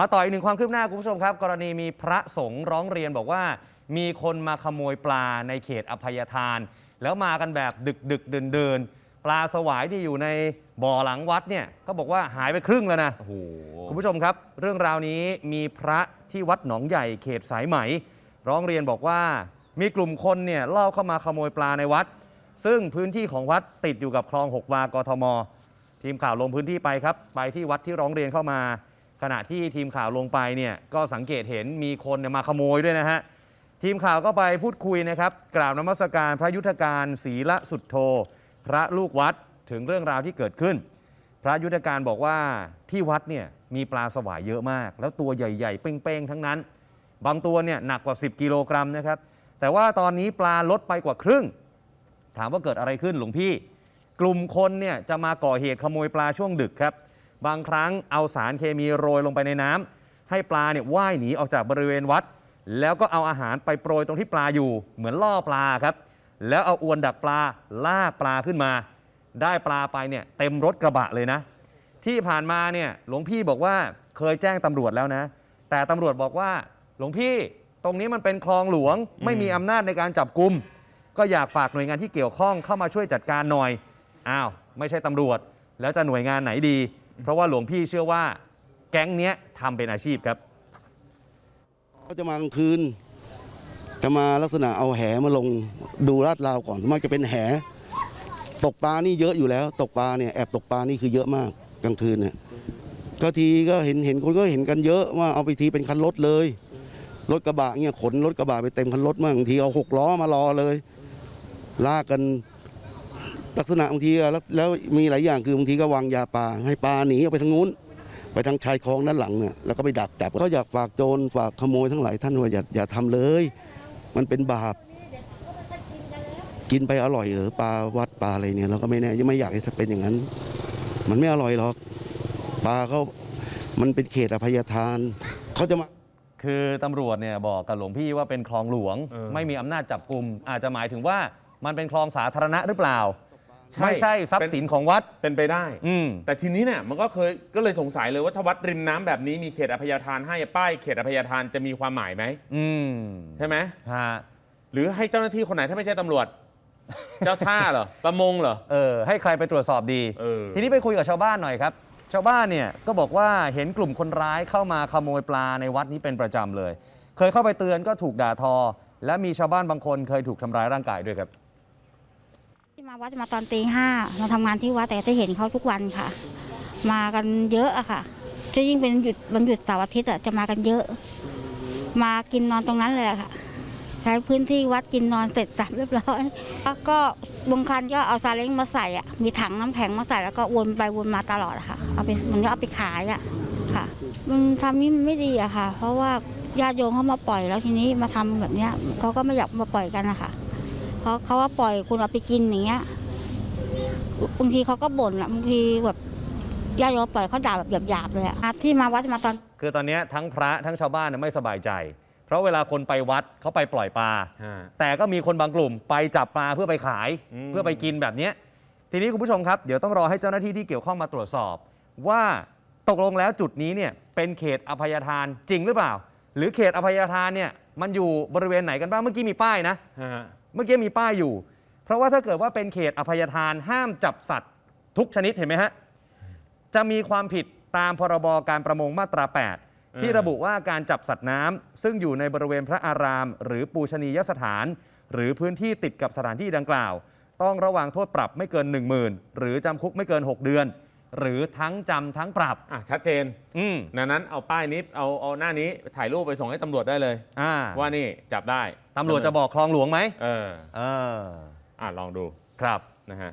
มาต่ออีกหนึ่งความคืบหน้าคุณผู้ชมครับ กรณีมีพระสงฆ์ร้องเรียนบอกว่า มีคนมาขโมยปลาในเขตอภัยทาน แล้วมากันแบบดึกดึกเดินเดินๆปลาสวายที่อยู่ในบ่อหลังวัดเนี่ยก็บอกว่าหายไปครึ่งแล้วนะโอ้โหคุณผู้ชมครับ เรื่องราวนี้มีพระที่วัดหนองใหญ่เขตสายไหม ร้องเรียนบอกว่ามีกลุ่มคนเนี่ยล่อบเข้ามาขโมยปลาในวัด ซึ่งพื้นที่ของวัดติดอยู่กับคลองหกวากทม ทีมข่าวลงพื้นที่ไปครับ ไปที่วัดที่ร้องเรียนเข้ามา ขณะที่ทีมข่าวลงไปเนี่ยก็สังเกตเห็นมีคนเนี่ยมาขโมยด้วยนะฮะ ทีมข่าวก็ไปพูดคุยนะครับกราบนมัสการพระยุทธการศีละสุดโท พระลูกวัดถึงเรื่องราวที่เกิดขึ้น พระยุทธการบอกว่าที่วัดเนี่ยมีปลาสวายเยอะมาก แล้วตัวใหญ่ๆ เป้งๆ ทั้งนั้น บางตัวเนี่ยหนักกว่า 10 กิโลกรัมนะครับ แต่ว่าตอนนี้ปลาลดไปกว่าครึ่ง ถามว่าเกิดอะไรขึ้นหลวงพี่ กลุ่มคนเนี่ยจะมาก่อเหตุขโมยปลาช่วงดึกครับ บางครั้งเอาสารเคมีโรยลงไปในน้ำให้ปลาเนี่ยว่ายหนีออกจากบริเวณวัด แล้วก็เอาอาหารไปโปรยตรงที่ปลาอยู่ เหมือนล่อปลาครับ แล้วเอาอวนดักปลาลากปลาขึ้นมา ได้ปลาไปเนี่ยเต็มรถกระบะเลยนะ ที่ผ่านมาเนี่ยหลวงพี่บอกว่าเคยแจ้งตำรวจแล้วนะ แต่ตำรวจบอกว่าหลวงพี่ตรงนี้มันเป็นคลองหลวง ไม่มีอำนาจในการจับกลุ่มก็อยากฝากหน่วยงานที่เกี่ยวข้องเข้ามาช่วยจัดการหน่อย อ้าว ไม่ใช่ตำรวจ แล้วจะหน่วยงานไหนดี เพราะว่าหลวงพี่เชื่อว่าแก๊งเนี้ยทำเป็นอาชีพครับ เขาจะมากลางคืน จะมาลักษณะเอาแหมาลงดูลาดราวก่อนมันจะเป็นแห ตกปลานี่เยอะอยู่แล้ว ตกปลาเนี่ยแอบตกปลานี่คือเยอะมากกลางคืนเนี่ยก็ทีก็เห็นเห็นคนก็เห็นกันเยอะว่าเอาไปทีเป็นคันรถเลย รถกระบะเนี่ยขนรถกระบะไปเต็มคันรถมากบางทีเอาหกล้อมารอเลย ลากกัน ลักษณะบางทีอะแล้วแล้วมีหลายอย่างคือบางทีก็วางยาปลาให้ปลาหนีออกไปทางนู้น ไปทางชายคลองด้านหลังเนี่ยแล้วก็ไปดักจับก็อยากฝากโจรฝากขโมยทั้งหลายท่านว่าอย่าอย่าทำเลย มันเป็นบาปกินไปอร่อยเหรือปลาวัดปลาอะไรเนี่ยเราก็ไม่แน่ยังไม่อยากให้เป็นอย่างนั้น มันไม่อร่อยหรอกปลาเขามันเป็นเขตอภัยทานเขาจะมาคือตำรวจเนี่ยบอกกับหลวงพี่ว่าเป็นคลองหลวงเออไม่มีอำนาจจับกลุ่มอาจจะหมายถึงว่ามันเป็นคลองสาธารณะหรือเปล่าใช่ ไม่ใช่ทรัพย์สินของวัด เป็นไปได้ อืม แต่ทีนี้เนี่ยมันก็เคยก็เลยสงสัยเลยว่าถ้าวัดริมน้ำแบบนี้มีเขตอภัยทานให้ป้ายเขตอภัยทานจะมีความหมายไหมอืมใช่ไหมฮะหรือให้เจ้าหน้าที่คนไหนถ้าไม่ใช่ตำรวจ เจ้าท่าเหรอประมงเหรอ เออ ให้ใครไปตรวจสอบดี เออ ทีนี้ไปคุยกับชาวบ้านหน่อยครับ ชาวบ้านเนี่ยก็บอกว่าเห็นกลุ่มคนร้ายเข้ามาขโมยปลาในวัดนี้เป็นประจำเลย เคยเข้าไปเตือนก็ถูกด่าทอ และมีชาวบ้านบางคนเคยถูกทำร้ายร่างกายด้วยครับที่ มาวัดจะมาตอนตีห้ามาทำงานที่วัดแต่จะเห็นเขาทุกวันค่ะ มากันเยอะอะค่ะ จะยิ่งเป็นหยุดวันหยุดเสาร์อาทิตย์อะจะมากันเยอะ มากินนอนตรงนั้นเลยค่ะ ใช้พื้นที่วัดกินนอนเสร็จสับเรียบร้อยแล้วก็บางคันก็เอาซาเล้งมาใส่อะมีถังน้ำแข็งมาใส่แล้วก็วนไปวนมาตลอดอะค่ะเอาไปมันก็เอาไปขายอะค่ะ มันทำนี่มันไม่ดีอะค่ะ เพราะว่าญาติโยมเขามาปล่อยแล้วทีนี้มาทำแบบเนี้ยเขาก็ไม่อยากมาปล่อยกันนะคะ เพราะเขาว่าปล่อยคุณเอาไปกินอย่างเงี้ยบางทีเขาก็บ่นอะบางทีแบบญาติโยมปล่อยเขาด่าแบบหยาบๆเลยอะที่มาวัดจะมาตอน คือตอนเนี้ยทั้งพระทั้งชาวบ้านเนี่ยไม่สบายใจ เพราะเวลาคนไปวัดเขาไปปล่อยปลา ฮะ แต่ก็มีคนบางกลุ่มไปจับปลาเพื่อไปขายอืม เพื่อไปกินแบบเนี้ยทีนี้คุณผู้ชมครับ เดี๋ยวต้องรอให้เจ้าหน้าที่ที่เกี่ยวข้องมาตรวจสอบ ว่าตกลงแล้วจุดนี้เนี่ยเป็นเขตอภัยทานจริงหรือเปล่า หรือเขตอภัยทานเนี่ยมันอยู่บริเวณไหนกันบ้างเมื่อกี้มีป้ายนะ ฮะ เมื่อกี้มีป้ายอยู่ เพราะว่าถ้าเกิดว่าเป็นเขตอภัยทานห้ามจับสัตว์ทุกชนิดเห็นไหมฮะจะมีความผิดตามพรบการประมงมาตรา 8 ที่ระบุว่าการจับสัตว์น้ำซึ่งอยู่ในบริเวณพระอาราม หรือปูชนียสถาน หรือพื้นที่ติดกับสถานที่ดังกล่าว ต้องระวังโทษปรับไม่เกิน 1 0,000 หรือจำคุกไม่เกิน 6 เดือน หรือทั้งจำทั้งปรับ อะชัดเจนอืมดังนั้นเอาป้ายนี้เอาเอาหน้านี้ถ่ายรูปไปส่งให้ตำรวจได้เลย อ่าว่านี่จับได้ตำรวจจะบอกคลองหลวงไหมเออเอออะลองดูครับนะฮะ